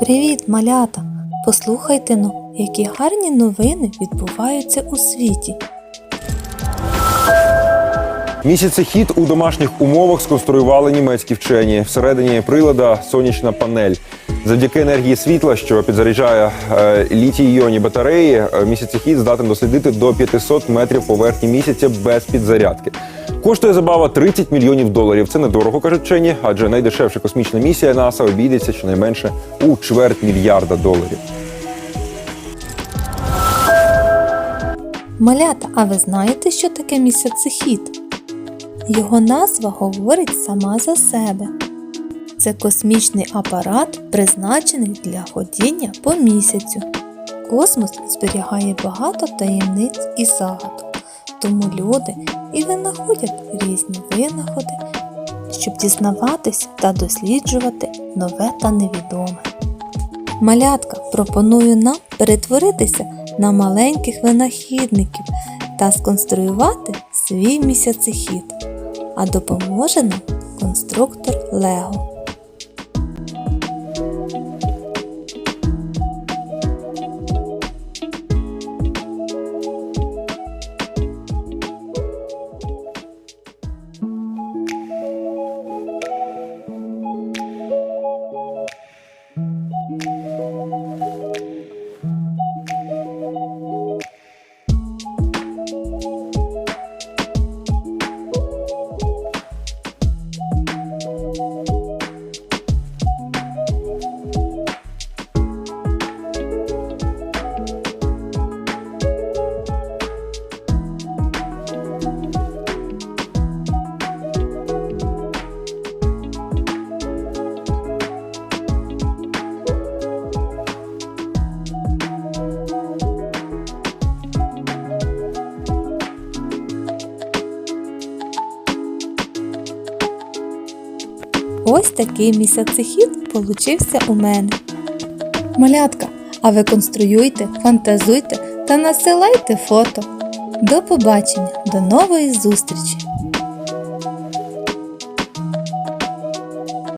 Привіт, малята! Послухайте ну, які гарні новини відбуваються у світі. Місяцехід у домашніх умовах сконструювали німецькі вчені. Всередині прилада сонячна панель. Завдяки енергії світла, що підзаряджає е, літій-іонні батареї, е, місяцехід здатен дослідити до 500 метрів поверхні місяця без підзарядки. Коштує забава 30 мільйонів доларів. Це недорого, кажуть вчені, адже найдешевша космічна місія НАСА обійдеться щонайменше у чверть мільярда доларів. Малята, а ви знаєте, що таке місяцехід? Його назва говорить сама за себе. Це космічний апарат, призначений для ходіння по місяцю. Космос зберігає багато таємниць і загадок, тому люди і винаходять різні винаходи, щоб дізнаватися та досліджувати нове та невідоме. Малятка пропоную нам перетворитися на маленьких винахідників та сконструювати свій місяцехід. А допоможе нам конструктор Лего. Ось такий місяцехід получився у мене. Малятка, а ви конструюйте, фантазуйте та насилайте фото. До побачення, до нової зустрічі!